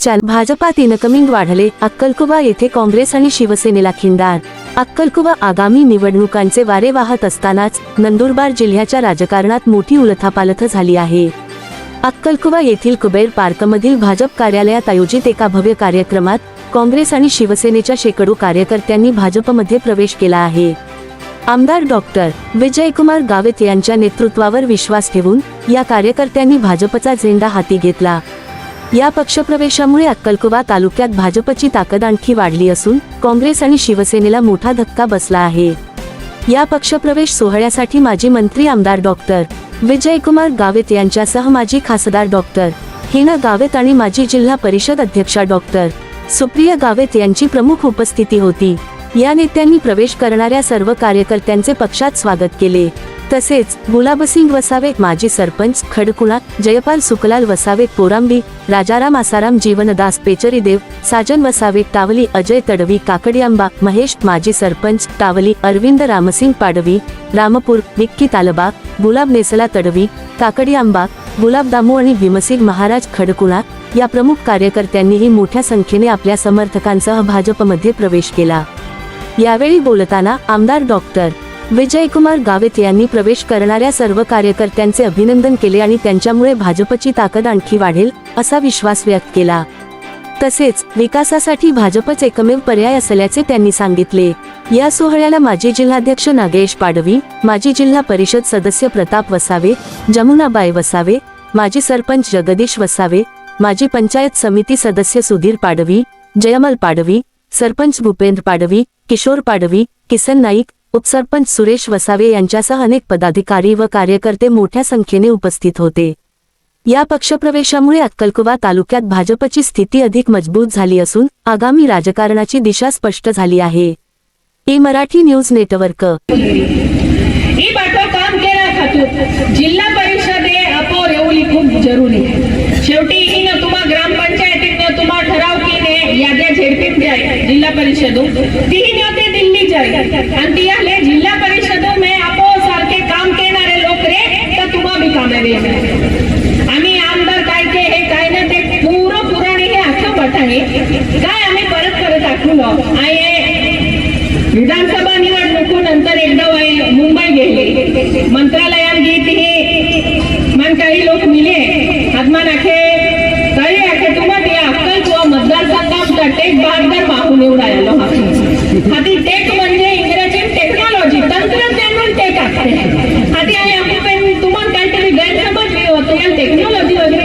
च्या भाजपात इनकमिंग वाढले. अक्कलकुबा येथे काँग्रेस आणि शिवसेनेला खिंडार. अक्कलकुबा आगामी निवडणुकांचे वारे वाहत असतानाच नंदुरबार जिल्ह्याच्या राजकारणात मोठी उलथापालथ झाली आहे. अक्कलकुबा येथील कुबेर पार्कमधील भाजप कार्यालयात आयोजित एका भव्य कार्यक्रमात काँग्रेस आणि शिवसेनेच्या शेकडो कार्यकर्त्यांनी भाजपमध्ये प्रवेश केला आहे. आमदार डॉक्टर विजयकुमार गावित यांच्या नेतृत्वावर विश्वास ठेवून या कार्यकर्त्यांनी भाजपचा झेंडा हाती घेतला. या पक्षप्रवेशामुळे अक्कलकुवा तालुक्यात भाजपची ताकद आणखी वाढली असून काँग्रेस आणि शिवसेनेला मोठा धक्का बसला आहे. या पक्षप्रवेश सोहळ्यासाठी माजी मंत्री आमदार डॉक्टर विजयकुमार गावित यांच्यासह माजी खासदार डॉक्टर हिना गावित आणि माजी जिल्हा परिषद अध्यक्षा डॉक्टर सुप्रिया गावित यांची प्रमुख उपस्थिती होती. या नेत्यांनी प्रवेश करणाऱ्या सर्व कार्यकर्त्यांचे पक्षात स्वागत केले. तसेच गुलाबसिंग वसावे माजी सरपंच खडकुणा जयपाल सुकलाल वसावे पोरांबी राजाराम आसाराम जीवनदास पेचरी देव साजन वसावे टावली अजय तडवी काकडियांबा महेश माजी सरपंच टावली अरविंद रामसिंग पाडवी रामपूर निक्की तालबा गुलाब नेसला तडवी काकडियांबा गुलाब दामू आणि भीमसिंग महाराज खडकुणा या प्रमुख कार्यकर्त्यांनीही मोठ्या संख्येने आपल्या समर्थकांसह भाजपमध्ये प्रवेश केला. यावेळी बोलताना आमदार डॉक्टर विजयकुमार गावित यांनी प्रवेश करणाऱ्या सर्व कार्यकर्त्यांचे अभिनंदन केले आणि त्यांच्यामुळे भाजपची ताकद आणखी वाढेल असा विश्वास व्यक्त केला. तसेच विकासासाठी भाजपच एकमेव पर्याय असल्याचे त्यांनी सांगितले. या सोहळ्याला माजी जिल्हाध्यक्ष नागेश पाडवी माजी जिल्हा परिषद सदस्य प्रताप वसावे जमुनाबाई वसावे माजी सरपंच जगदीश वसावे माजी पंचायत समिती सदस्य सुधीर पाडवी जयमल पाडवी सरपंच भूपेंद्र पाडवी किशोर पाडवी किसन नाईक उपसरपंच सुरेश वसावे यांच्यासह अनेक पदाधिकारी व कार्यकर्ते मोठ्या संख्येने उपस्थित होते. या पक्षप्रवेशामुळे अक्कलकुवा तालुक्यात भाजपची स्थिती अधिक मजबूत झाली असून आगामी राजकारणाची दिशा स्पष्ट झाली आहे. A Marathi news network. जिल्हा परिषद हे आपो रेवली जरुरी शेवटी ही न तुम्हा ग्रामपंचायतीत न तुम्हा ठराव की ने याद्या झेडपीत जाय जिल्हा परिषद तीही न ते दिल्ली जाय आणि ती आले में आपो सारखे काम लोक रे तर तुम्हा बी कामे रे आम्ही आमदार काय के हे काय ना ते पूर्ण पुराणे हे काय आम्ही परत परत विधानसभा निवडणुकीनंतर एकदा मुंबई गेले. मंत्रालयात गेली. हे मन काही लोक मिले. आत्मा नाखे काही आखे तुम्हाला ते अक्कल किंवा मतदारसंघात टेक बहादर निवडायला बी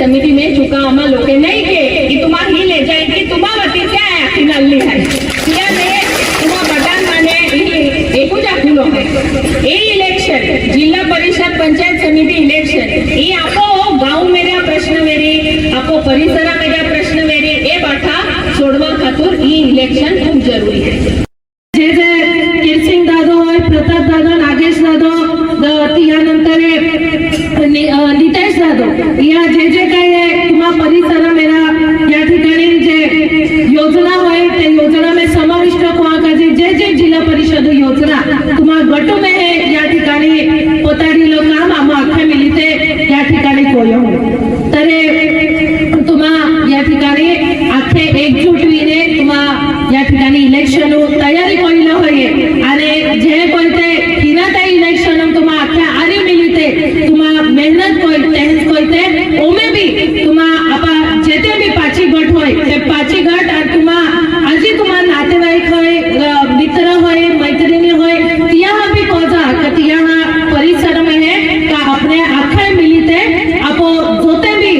परिषद पंचायत समिती में चुका आम्हा लोके नहीं के कि तुम्हा ही ले जाए की तुम्हा वतीचे आहे आखी नाल्ली आहे तियाने तुम्हा बटान माने ही एकूच आखुलो है ए इलेक्शन जिल्हा परिषद पंचायत समिति इलेक्शन ये आपो गांव मेरा प्रश्न मेरी आपो परिसरा मेरा प्रश्न मेरी। ए बाठा सोडवा खातूर ई इलेक्शन खूप जरुरी आहे जे जे किरसिंग दादो होय प्रताप दादो नागेश या जे जे काही आहे किंवा परिसर मेरा या ठिकाणी अपने अख्खे मिलिते. आपो जोते बी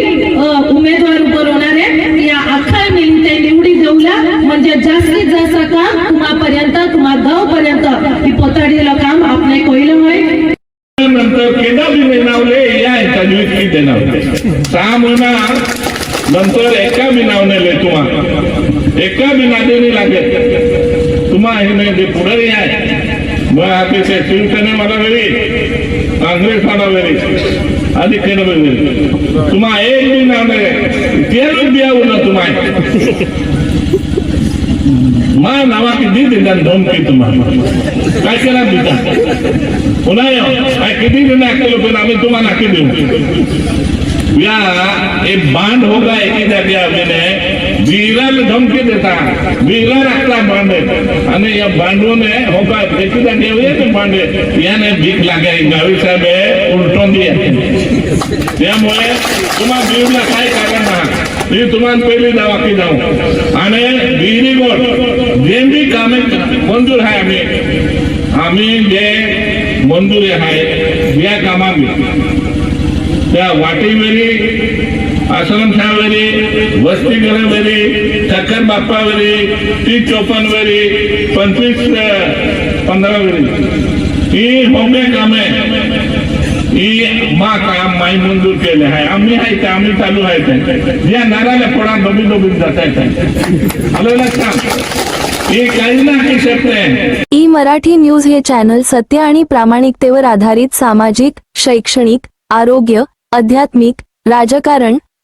उमेदवार उभं होणार आहे. या अख्खा मिलिते निवडी देऊला म्हणजे जास्तीत जास्त काम तुम्हापर्यंत तुम्हा गाव पर्यंत ही पोताडीला काम आपले कोयलं होय. नंतर केंद्राने देणावले या एका नियुक्ती देणार. सहा महिना नंतर एका बी नाव तुम्हा. एका मिनादेने लागेल. तुम्हा हे नाही पुढे आहे. मग आता ते शिवसेने मला वेळी काँग्रेस मला वेळी आधी केलं वेळी. तुम्हा एक दिन नाव नाही बिया ना तुम्हा. मा नावा किती दिला धमकी तुम्हाला काय केला दिता पुन्हा काय किती दिन केलं पण आम्ही तुम्हाला नाकी देऊ या एक बांध होगा एकी जागी अभिनय वीराला धमकी देता वीरा राखला बांध आणि या बांधूने होगा एकी जागी येऊया ते बांध याने भीक लागे गावी साहेब हे उलटून दिया त्यामुळे तुम्हा बीडला काय कारण ना मी तुम्हाला पहिली जावा की जाऊ आणि विहिरी गोड जे बी कामे मंजूर आहे आम्ही आम्ही जे मंजुरी आहे या कामात त्या वाटेवरी आश्रमशाळेवरी वसतिगृहावरी ठक्कर बाप्पावरी तीस चोपन्नवरी पंचवीस अं, पंधरावरी ही होमे कामे. ही मा काम माई मंजूर केले आहे. आम्ही आहे ते आम्ही चालू आहे ते या नाराला पडा दोबी दोबी जात आहे आलं लक्षात? ई मराठी न्यूज हे चॅनल सत्य आणि प्रामाणिकतेवर आधारित सामाजिक शैक्षणिक आरोग्य आध्यात्मिक राजकारण